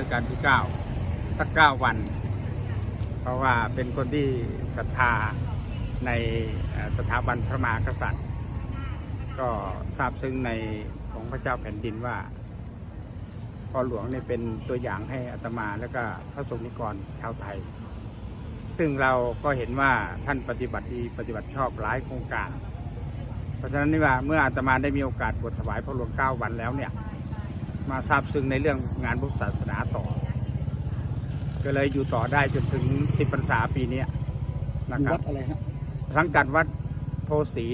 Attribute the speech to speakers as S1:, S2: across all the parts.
S1: รัชกาลที่เก้าสักเก้าวัน เพราะว่าเป็นคนที่ศรัทธาในสถาบันพระมหากษัตริย์ ก็ทราบซึ้งในของพระเจ้าแผ่นดินว่าพ่อหลวงเนี่ยเป็นตัวอย่างให้อาตมาแล้วก็พระสงฆ์นิกรชาวไทย ซึ่งเราก็เห็นว่าท่านปฏิบัติดีปฏิบัติชอบหลายโครงการ เพราะฉะนั้นนี่ว่าเมื่ออาตมาได้มีโอกาสบวชถวายพระหลวงเก้าวันแล้วเนี่ย มาทราบซึ้งในเรื่องงานพุทธศาสนาต่อ ก็เลยอยู่ต่อได้จนถึงสิบพรรษาปีเนี้ยนะ
S2: อยู่
S1: ครั
S2: วั
S1: บ
S2: ดอะไรฮะ
S1: สังกัดวัดโพสี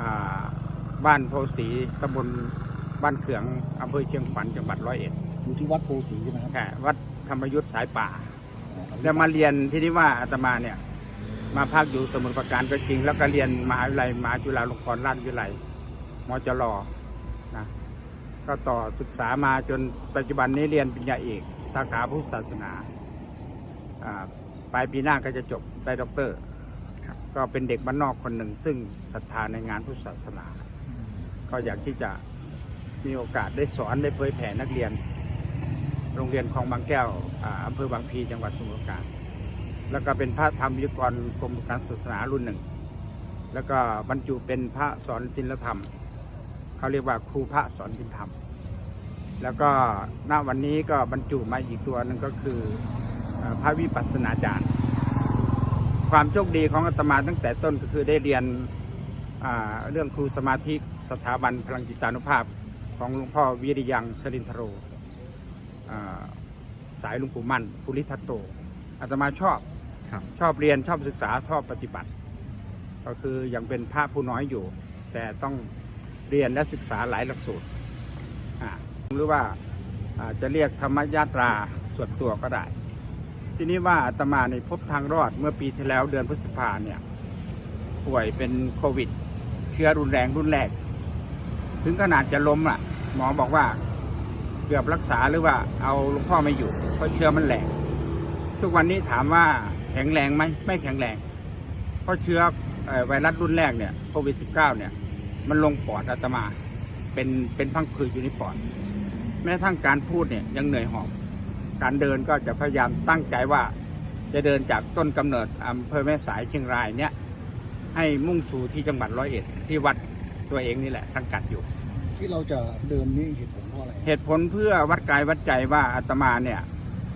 S1: อ่าบ้านโพสีตำบลบ้านเขืองอำเภอเชียงขวัญจังหวัดร้อยเอ็ด
S2: อยู่ที่วัดโพสีใช่ไหมครับ
S1: แค่วัดธรรมยุทธสายป่าแล้วมาเรียนที่นี่ว่าอาตมาเนี่ย มาพักอยู่สมุทรปราการก็จริง แล้วก็เรียนมหาวิทยาลัยมหาจุฬาลงกรณราชวิทยาลัยมจรนะ ก็ต่อศึกษามาจนปัจจุบันนี้เรียนปริญญาเอก สาขาพุทธศาสนาอ่าปลายปีหน้าก็จะจบได้ด็อกเตอร์ก็เป็นเด็กบ้านนอกคนหนึ่ง ซึ่งศรัทธาในงานพุทธศาสนา ก็อยากที่จะมีโอกาสได้สอนได้เผยแผ่นักเรียน โรงเรียนคลองบางแก้วอ่าอำเภอบางพลีจังหวัดสมุทรปราการ แล้วก็เป็นพระธรรมยุกรกรมการศาสนารุ่นหนึ่ง แล้วก็บรรจุเป็นพระสอนศิลธรรม เขาเรียกว่าครูพระสอนศิลธรรม แล้วก็ณวันนี้ก็บรรจุมาอีกตัวหนึ่งก็คือเอ่อพระวิปัสสนาจารย์ ความโชคดีของอาตมาตั้งแต่ต้นก็คือได้เรียนอ่าเรื่องครูสมาธิสถาบันพลังจิตานุภาพของหลวงพ่อวิริยังสรินทโรอ่าสายหลุงปู่มั่นภูริทัตโตอาตมาชอบ
S2: ครับ
S1: ชอบเรียนชอบศึกษาชอบปฏิบัติ ก็คือยังเป็นพระผู้น้อยอยู่ แต่ต้อง เรียนและศึกษาหลายหลักสูตรหรือว่าจะเรียกธรรมยาตราส่วนตัวก็ได้ ทีนี้ว่าอาตมาในพบทางรอดเมื่อปีที่แล้วเดือนพฤษภาเนี่ยป่วยเป็นโควิด เชื้อรุนแรงรุนแรกถึงขนาดจะล้มอะ หมอบอกว่าเกือบรักษาหรือว่าเอาหลวงพ่อไม่อยู่เพราะเชื้อมันแรงทุกวันนี้ถามว่าแข็งแรงไหมไม่แข็งแรง เพราะเชื้อเอ่อไวรัสรุ่นแรกเนี่ยโควิด -19 เนี่ย มันลงปอดอาตมาเป็นเป็นพังผืดอยู่ในปอด แม้กระทั่งการพูดเนี่ยยังเหนื่อยหอบการเดินก็จะพยายามตั้งใจว่า จะเดินจากต้นกำเนิดอำเภอแม่สายเชียงรายเนี่ยให้มุ่งสู่ที่จังหวัดร้อยเอ็ดที่วัดตัวเองนี่แหละ สังกัดอยู่
S2: ที่เราจะเดินนี่เหตุผลเพราะอะไร
S1: เหตุผลเพื่อวัดกายวัดใจว่าอาตมาเนี่ย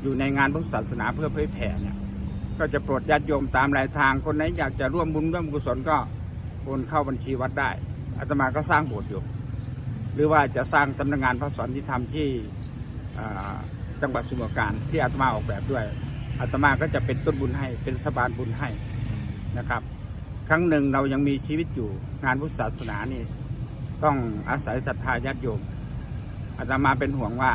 S1: อยู่ในงานพุทธศาสนาเพื่อเผยแผ่เนี่ยก็จะโปรดญาติโยมตามรายทางคนไหนอยากจะร่วมบุญร่วมกุศลก็โอนเข้าบัญชีวัดได้ อาตมาก็สร้างโบสถ์อยู่ หรือว่าจะสร้างสำนักงานพระสอนที่ทำที่จังหวัดสมุทรปราการที่อาตมาออกแบบด้วยอาตมาก็จะเป็นต้นบุญให้เป็นสะบานบุญให้นะครับ ครั้งหนึ่งเรายังมีชีวิตอยู่งานพุทธศาสนานี่ ต้องอาศัยศรัทธาญาติโยมอาตมาเป็นห่วงว่า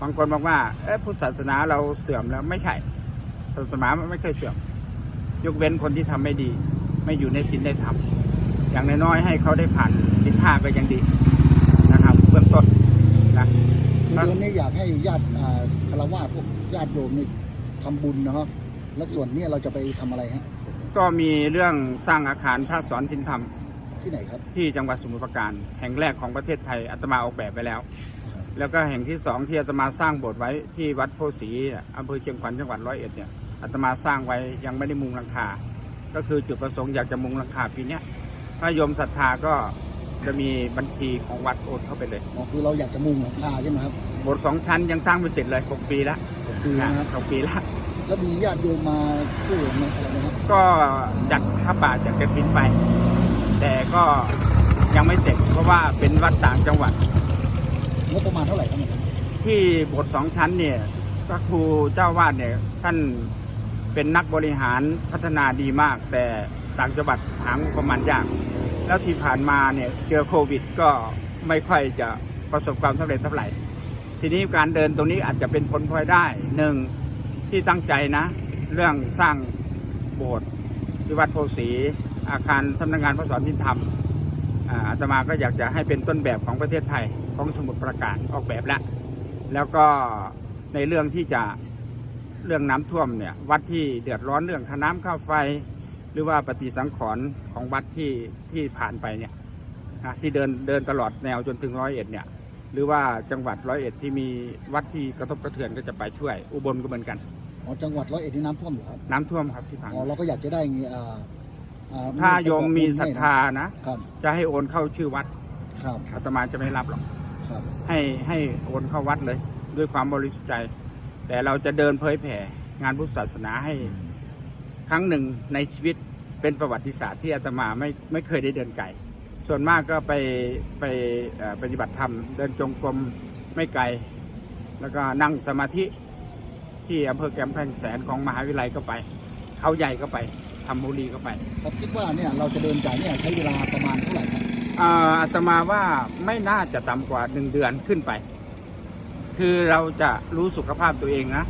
S1: บางคนบอกว่าเอ๊ะพุทธศาสนาเราเสื่อมแล้วไม่ใช่ศาสนาไม่เคยเสื่อม ยกเว้นคนที่ทำไม่ดี ไม่อยู่ในศีลในธรรม อย่างน้อยๆให้เขาได้ผ่านศีลห้าก็ยังดีนะครับเบื้องต้นนะ
S2: คือเดินนี่อยากให้ญาติอ่าคารวะพวกญาติโยมนี่ทำบุญนะครับและส่วนเนี้เราจะไปทำอะไรฮะ
S1: ก็มีเรื่องสร้างอาคารพระสอนศีลธรรม
S2: ที่ไหนครับ
S1: ที่จังหวัดสมุทรปราการ แห่งแรกของประเทศไทยอาตมาออกแบบไปแล้ว แล้วก็แห่งที่สองที่อาตมาสร้างโบสถ์ไว้ที่วัดโพสีอำเภอเชียงขวัญจังหวัดร้อยเอ็ดเนี่ยอาตมาสร้างไว้ยังไม่ได้มุงหลังคา ก็คือจุดประสงค์อยากจะมุงหลังคาปีเนี้ย ถ้าโยมศรัทธาก็จะมีบัญชีของวัดโอนเข้าไปเลย
S2: อ๋อคือเราอยากจะมุงหลังคาใช่ไหมครับ
S1: โบสถ์สองชั้นยังสร้างไม่เสร็จเลยหกปีละ
S2: คือนะครับ
S1: หกปีละ
S2: แล้วมีญาติโยมมาช่วยเหลือไหมอะไรนะครับ
S1: ก็จัดพระป่าจัดกระถินไป แต่ก็ยังไม่เสร็จ เพราะว่าเป็นวัดต่างจังหวัด
S2: งบประมาณเท่าไหร่ครับเนี่ย
S1: ที่โบสถ์สองชั้นเนี่ยพระครูเจ้าวาดเนี่ยท่านเป็นนักบริหารพัฒนาดีมาก แต่ต่างจังหวัดหางบประมาณยาก แล้วที่ผ่านมาเนี่ยเจอโควิดก็ไม่ค่อยจะประสบความสำเร็จเท่าไหร่ ทีนี้การเดินตรงนี้อาจจะเป็นผลพลอยได้หนึ่งที่ตั้งใจนะ เรื่องสร้างโบสถ์ที่วัดโพสีอาคารสำนักงานพระสอนทินธรรมอาตมาก็อยากจะให้เป็นต้นแบบของประเทศไทยของสมุทรปราการออกแบบแล้วแล้วก็ในเรื่องที่จะเรื่องน้ำท่วมเนี่ยวัดที่เดือดร้อนเรื่องค่าน้ำค่าไฟ หรือว่าปฏิสังขรณ์ของวัดที่ที่ผ่านไปเนี่ยนะที่เดินเดินตลอดแนวจนถึงร้อยเอ็ดเนี่ย หรือว่าจังหวัดร้อยเอ็ดที่มีวัดที่กระทบกระเทือนก็จะไปช่วย อุบลก็เหมือนกัน
S2: อ๋อจังหวัดร้อยเอ็ดนี่น้ำท่วมเหรอครับ
S1: น้ำท่วมครับที่ผ่าน
S2: อ๋อเราก็อยากจะได้เงี้ยอ่าอ่
S1: ถ้าโยมมีศรัทธา
S2: ให้
S1: นะ
S2: นะครับ
S1: จะให้โอนเข้าชื่อวัด
S2: ครับ
S1: อาตมาจะไม่รับหรอก
S2: ครับ
S1: ให้ให้โอนเข้าวัดเลย ด้วยความบริสุทธิ์ใจ แต่เราจะเดินเผยแผ่งานพุทธศาสนาให้ ครั้งหนึ่งในชีวิตเป็นประวัติศาสตร์ที่อาตมาไม่ไม่เคยได้เดินไกล ส่วนมากก็ไปไปเอ่อปฏิบัติธรรม เดินจงกรมไม่ไกล แล้วก็นั่งสมาธิที่อำเภอแก้มแพงแสนของมหาวิทยาลัยก็ไป เขาใหญ่ก็ไปทำบุรีก็ไป
S2: ครับคิดว่าเนี่ยเราจะเดินจากเนี่ยใช้เวลาประมาณเท่าไหร่ครับ
S1: อ่าอาตมาว่าไม่น่าจะต่ำกว่าหนึ่งเดือนขึ้นไป คือเราจะรู้สุขภาพตัวเองนะ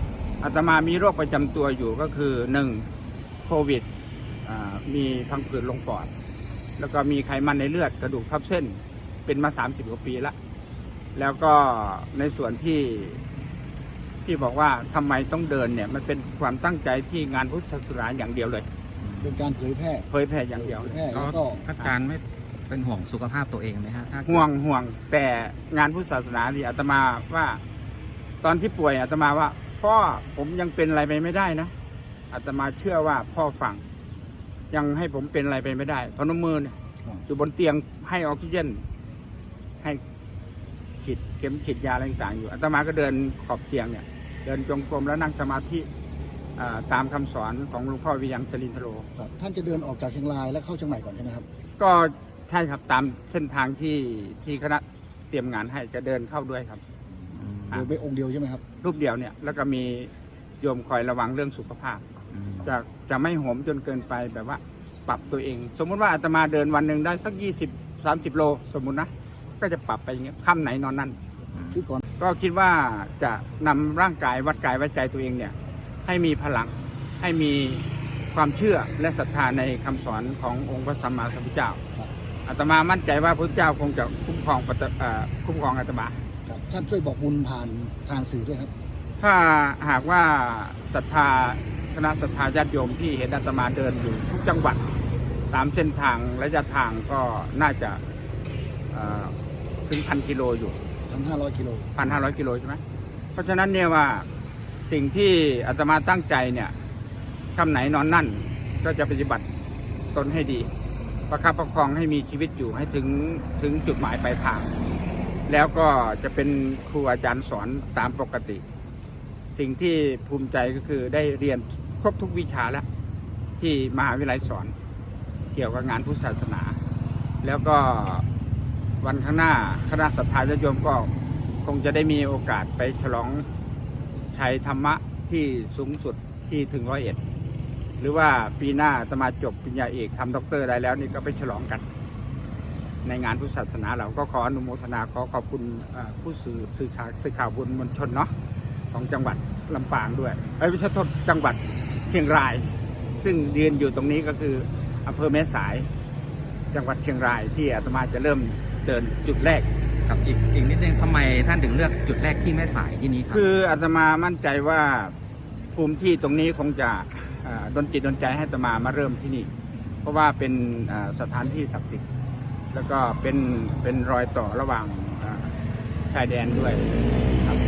S1: อาตมามีโรคประจำตัวอยู่ก็คือหนึ่งโควิดอ่ามีพังผืดลงปอด แล้วก็มีไขมันในเลือดกระดูกทับเส้น เป็นมาสามสิบกว่าปีละ แล้วก็ในส่วนที่ที่บอกว่าทำไมต้องเดินเนี่ย มันเป็นความตั้งใจที่งานพุทธศาสนาอย่างเดียวเลย
S2: เป็นการเผยแพร่
S1: เผยแผ่อย่างเดียว
S2: เผ
S1: เลยย
S2: แพร่
S3: แล้
S2: แล้ววก็
S3: พระอาจารย์ไม่เป็นห่วงสุขภาพตัวเองไหมฮะถ้า
S1: ห่วงห่วงแต่งานพุทธศาสนาที่อาตมาว่า ตอนที่ป่วยอาตมาว่าพ่อผมยังเป็นอะไรไปไม่ได้นะ อาตมาเชื่อว่าพ่อฟัง ยังให้ผมเป็นอะไรไปไม่ได้พนมมือเนี่ย
S2: ครับ
S1: อยู่บนเตียงให้ออกซิเจนให้ฉีดเข็มฉีดยาอะไรต่างๆอยู่อาตมาก็เดินขอบเตียงเนี่ย เดินจงกรมแล้วนั่งสมาธิอ่าตามคำสอนของหลวงพ่อวิยังสลินทโร
S2: ครับท่านจะเดินออกจากเชียงรายแล้วเข้าเชียงใหม่ก่อนใช่ไหมครับ
S1: ก็ใช่ครับตามเส้นทางที่ที่คณะเตรียมงานให้จะเดินเข้าด้วยครับ
S3: อืม
S1: อะ
S2: เดินไปองค์เดียวใช่ไหมครับ
S1: รูปเดียวเนี่ยแล้วก็มีโยมคอยระวังเรื่องสุขภาพ
S3: อืม
S1: จะจะไม่โหมจนเกินไปแบบว่า ปรับตัวเอง สมมุติว่าอาตมาเดินวันหนึ่งได้สักยี่สิบสามสิบโล สมมุตินะก็จะปรับไปอย่างเงี้ยค่ำไหนนอนนั่น
S2: คือก่อน
S1: ก็คิดว่าจะนำร่างกายวัดกายวัดใจตัวเองเนี่ย ให้มีพลังให้มีความเชื่อและศรัทธาในคำสอนขององค์พระสัมมาสัมพุทธเจ้าอาตมามั่นใจว่าพระพุทธเจ้าคงจะคุ้มครองปฏิเอ่อคุ้มครองอาตมา
S2: ครับท่านช่วยบอกบุญผ่านทางสื่อด้วยครับ
S1: ถ้าหากว่าศรัทธา คณะศรัทธาญาติโยมที่เห็นอาตมาเดินอยู่ทุกจังหวัดตามเส้นทางระยะทางก็น่าจะเอ่อถึงพันกิโลอยู่
S2: ทั้ง500กิโล
S1: พันห้าร้อยกิโลใช่ไหมเพราะฉะนั้นเนี่ยว่าสิ่งที่อาตมาตั้งใจเนี่ยคำไหนนอนนั่นก็จะปฏิบัติตนให้ดี ประคับประคองให้มีชีวิตอยู่ให้ถึงถึงจุดหมายปลายทาง แล้วก็จะเป็นครูอาจารย์สอนตามปกติ สิ่งที่ภูมิใจก็คือได้เรียน ครบทุกวิชาแล้ว ที่มหาวิทยาลัยสอน เกี่ยวกับงานพุทธศาสนา แล้วก็วันข้างหน้าคณะสัตยาญาติโยมก็คงจะได้มีโอกาสไปฉลองชัยธรรมะที่สูงสุดที่ถึงร้อยเอ็ดหรือว่าปีหน้าอาตมาจบปริญญาเอกทำด็อกเตอร์ได้แล้วนี่ก็ไปฉลองกัน ในงานพุทธศาสนาเราก็ขออนุโมทนาขอขอบคุณผู้สื่อสื่อข่าวสื่อข่าวบุญมวลชนเนาะของจังหวัดลำปางด้วยไอ้ยไม่ใช่โทษจังหวัด เชียงราย ซึ่งยืนอยู่ตรงนี้ก็คืออำเภอแม่สาย จังหวัดเชียงรายที่อาตมาจะเริ่มเดินจุดแรก
S3: ครับอีกอีกนิดนึงทำไมท่านถึงเลือกจุดแรกที่แม่สายที่นี้ครับ
S1: คืออาตมามั่นใจว่าภูมิที่ตรงนี้คงจะเอ่อดนจิตดนใจให้อาตมามาเริ่มที่นี่ เพราะว่าเป็นเอ่อสถานที่ศักดิ์สิทธิ์แล้วก็เป็นเป็นรอยต่อระหว่างเอ่อชายแดนด้วยครับ